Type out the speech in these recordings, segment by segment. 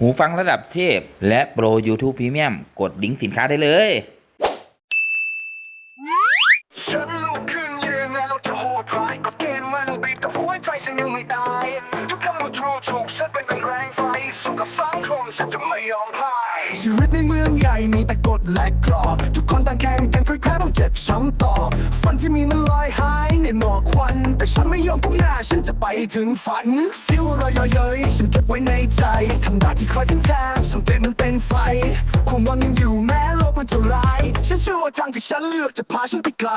หูฟังระดับเทพ และโปร YouTube Premium กดลิงก์สินค้าได้เลยฉันลุกขึ้นยืนแล้วจะโหดร้ายกฎเกณฑ์มันบีบกับหัวใจฉันยังไม่ตายทุกคำว่าถูกถูกฉันเป็นเป็นแรงไฟสู้กับสังคมฉันจะไม่ยอมพ่ายชีวิตในเมืองใหญ่มีแต่กฎและกรอบทุกคนต่างแข่งกันเพื่อแค่ต้องเจ็บช้ำต่อฝันที่มีมันลอยหายในหมอกควัน แต่ฉันไม่ยอมก้มหน้าฉันจะไปถึงฝันฟิวรอย ใจคำด่าที่คอยทิ้งแทงสมเป็นมันเป็นไฟ ความหวังยังอยู่แม้โลกมันจะร้าย ฉันเชื่อว่าทางที่ฉันเลือกจะพาฉันไปไกล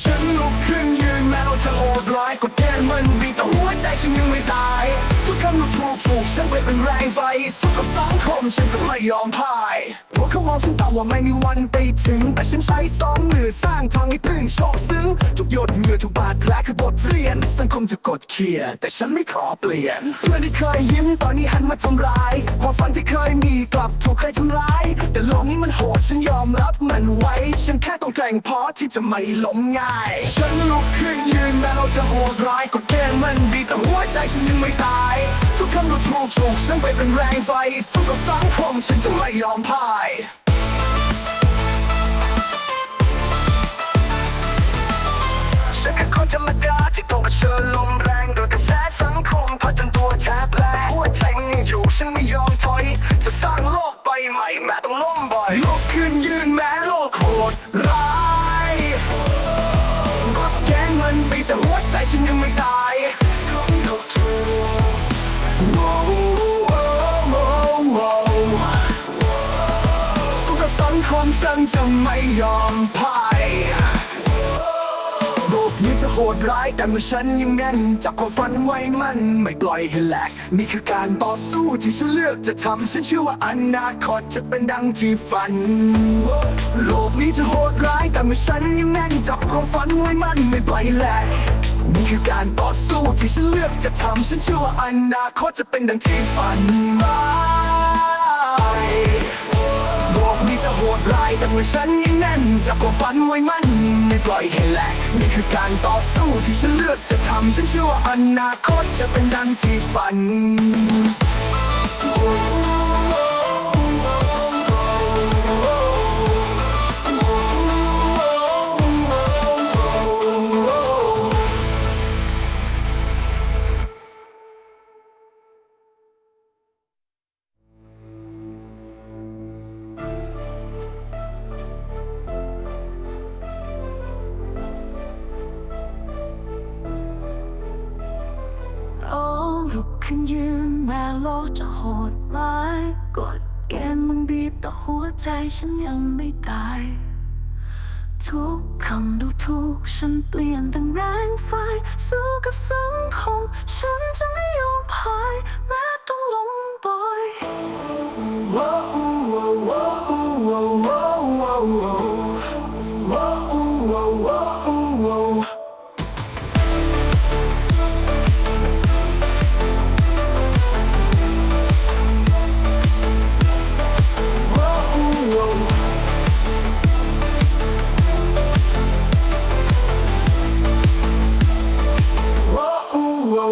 ฉันลุกขึ้นยืนแม้เราจะโหดร้ายกดเกณฑ์มันบีบแต่หัวใจฉันยังไม่ตายำดูถูกถูกฉันไปเป็นแรงไฟสู้กับสังคมฉันจะไม่ยอมพ่ายพวกเขามองฉันต่ำว่าไม่มีวันไปถึง แต่ฉันใช้สองมือสร้างทางให้พึ่งโชคซึ้งทุกหยดเหงื่อทุกบาดแผลคือบทเรียน สังคมจะกดเขี่ยแต่ฉันไม่ขอเปลี่ยน เพื่อนที่เคยยิ้มตอนนี้หันมาทำร้ายความฝันที่เคยมีกลับถูกใครทำลาย แต่โลกนี้มันโหดฉันยอมรับมันไว้ ฉันแค่ต้องแกร่งพอที่จะไม่ล้มง่าย ฉันลุกขึ้นยืนแม้เราจะโหดร้ายกฎเกณฑ์มันดีแต่หัวใจฉันยังไม่ตาย ถูกถูกฉันไปเป็นแรงไฟสู้กับสังคมฉันจะไม่ยอมพ่ายฉันแค่คนธรรมดาที่ต้องเผชิญลมแรงโดยกระแสสังคมพัดจนตัวแทบแหลกหัวใจมันยังอยู่ฉันไม่ยอมถอย จะสร้างโลกใบใหม่แม้ต้องล้มบ่อยลุกขึ้นยืนแม้โลกโหดร้ายกฎเกณฑ์มันบีแต่หัวใจฉันยังไม่ตาย มฉันจะไม่ยอมพ่ายโลกนี้จะโหดร้ายแต่เมื่อฉันยังแน่นจับความฝันไว้มันไม่ปล่อยให้แหลกนี่คือการต่อสู้ที่ฉันเลือกจะทำฉันเชื่อว่าอนาคตจะเป็นดังที่ฝัน โลกนี้จะโหดร้ายแต่เมื่อฉันยังแน่นจับความฝันไว้มันไม่ปล่อยให้แหลกนี่คือการต่อสู้ที่ฉันเลือกจะทำฉันเชื่อว่าอนาคตจะเป็นดังที่ฝัน แต่เมื่อฉันยังแน่นจับความฝันไว้มั่นไม่ปล่อยให้แหลกนี่คือการต่อสู้ที่ฉันเลือกจะทำฉันเชื่อว่าอนาคตจะเป็นดังที่ฝัน ขึ้นยืนแม้โลกจะโหดร้ายกดเกณฑ์มันบีบแต่หัวใจฉันยังไม่ตาย ทุกคำดูถูกฉันเปลี่ยนดังแรงไฟสู้กับสังคมฉั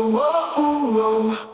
whoa, whoa.